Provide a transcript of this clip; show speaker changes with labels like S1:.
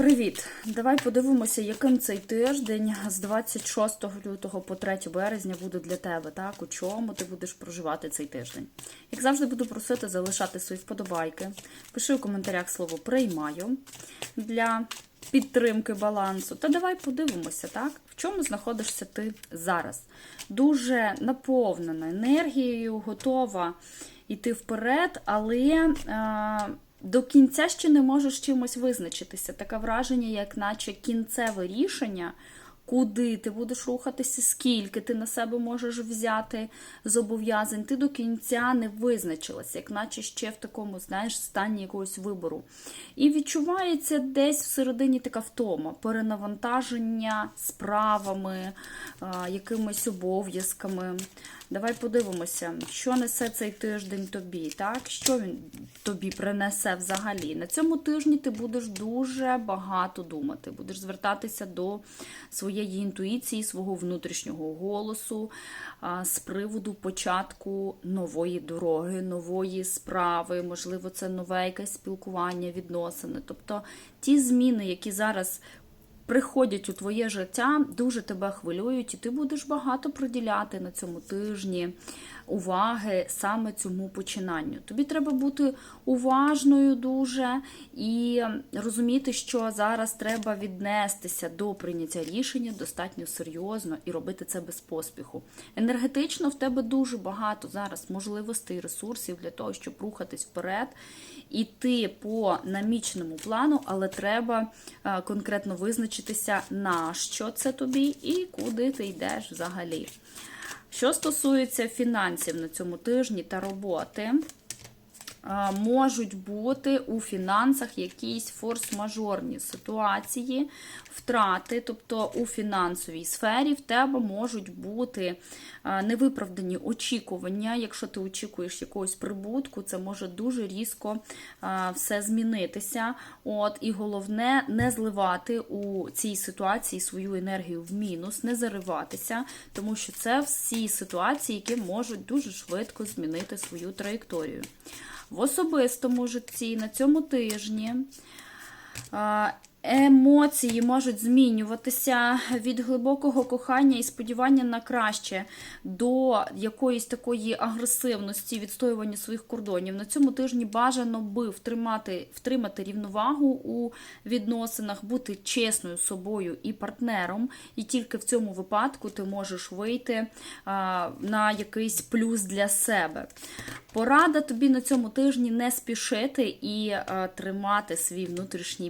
S1: Привіт! Давай подивимося, яким цей тиждень з 26 лютого по 3 березня буде для тебе, так? У чому ти будеш проживати цей тиждень. Як завжди, буду просити залишати свої вподобайки. Пиши у коментарях слово приймаю для підтримки балансу. Та давай подивимося, так? В чому знаходишся ти зараз? Дуже наповнена енергією, готова йти вперед, але. Е до кінця ще не можеш чимось визначитися. Таке враження, як наче кінцеве рішення, куди ти будеш рухатися, скільки ти на себе можеш взяти зобов'язань, ти до кінця не визначилася, як наче ще в такому, знаєш, стані якогось вибору. І відчувається десь всередині така втома, перенавантаження справами, якимись обов'язками. Давай подивимося, що несе цей тиждень тобі, так? Що він тобі принесе взагалі. На цьому тижні ти будеш дуже багато думати, будеш звертатися до своєї інтуїції, свого внутрішнього голосу з приводу початку нової дороги, нової справи, можливо, це нове якесь спілкування, відносини. Тобто ті зміни, які зараз приходять у твоє життя, дуже тебе хвилюють, і ти будеш багато приділяти на цьому тижні уваги саме цьому починанню. Тобі треба бути уважною дуже і розуміти, що зараз треба віднестися до прийняття рішення достатньо серйозно і робити це без поспіху. Енергетично в тебе дуже багато зараз можливостей, ресурсів для того, щоб рухатись вперед, іти по наміченому плану, але треба е, конкретно визначитися, на що це тобі і куди ти йдеш взагалі. Що стосується фінансів на цьому тижні та роботи, можуть бути у фінансах якісь форс-мажорні ситуації, втрати, тобто у фінансовій сфері в тебе можуть бути невиправдані очікування. Якщо ти очікуєш якогось прибутку, це може дуже різко все змінитися. От, І головне, не зливати у цій ситуації свою енергію в мінус, не зариватися, тому що це всі ситуації, які можуть дуже швидко змінити свою траєкторію. В особистому житті на цьому тижні Емоції можуть змінюватися від глибокого кохання і сподівання на краще до якоїсь такої агресивності, відстоювання своїх кордонів. На цьому тижні бажано би втримати втримати рівновагу у відносинах, бути чесною собою і партнером. І тільки в цьому випадку ти можеш вийти а, на якийсь плюс для себе. Порада тобі на цьому тижні не спішити і а, тримати свій внутрішній.